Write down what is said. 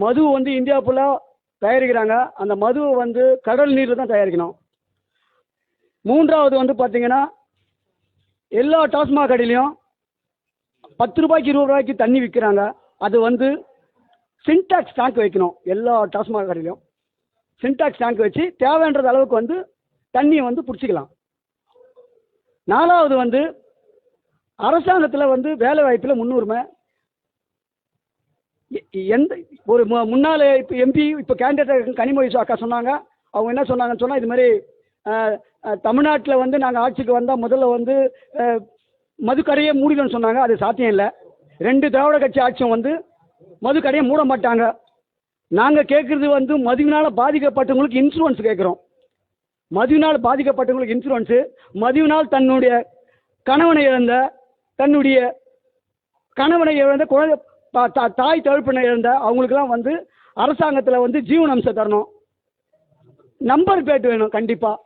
மது வந்து இந்தியா ஃபுல்லாக தயாரிக்கிறாங்க. அந்த மதுவை வந்து கடல் நீரில் தான் தயாரிக்கணும். மூன்றாவது வந்து பார்த்தீங்கன்னா எல்லா டாஸ்மாக் கடையிலையும் பத்து ரூபாய்க்கு இருபது ரூபாய்க்கு தண்ணி விற்கிறாங்க அது வந்து சின்டாக்ஸ் டேங்க் வைக்கணும் எல்லா டாஸ்மாக் கடையிலையும். சின்டாக்ஸ் டேங்க் வச்சு தேவைன்றது அளவுக்கு வந்து தண்ணியை வந்து பிடிச்சிக்கலாம். நாலாவது வந்து அரசாங்கத்தில் வந்து வேலை வாய்ப்பில் முன்னுரிமை. எந்த ஒரு மு- முன்னாள் இப்போ எம்பி இப்போ கேண்டிடேட் கனிமொழி அக்கா சொன்னாங்க. அவங்க என்ன சொன்னாங்கன்னு சொன்னால் இது மாதிரி தமிழ்நாட்டில் வந்து நாங்கள் ஆட்சிக்கு வந்தால் முதல்ல வந்து மதுக்கடையே மூடிடும்னு சொன்னாங்க. அது சாத்தியம் இல்லை. ரெண்டு திராவிட கட்சி ஆட்சியும் வந்து மதுக்கடையை மூட மாட்டாங்க. நாங்கள் கேட்குறது வந்து மதுவினால் பாதிக்கப்பட்டவங்களுக்கு இன்சூரன்ஸ் கேட்குறோம் மதுவினால் பாதிக்கப்பட்டவங்களுக்கு இன்சூரன்ஸு மதுவினால் தன்னுடைய கணவனை இழந்த தன்னுடைய கணவனை இழந்த குழந்தை தா- தா- தாய் தழுப்பினை இழந்த அவங்களுக்குலாம் வந்து அரசாங்கத்தில் வந்து ஜீவன் அம்சம் தரணும். நம்பர் பிளேட் வேணும் கண்டிப்பாக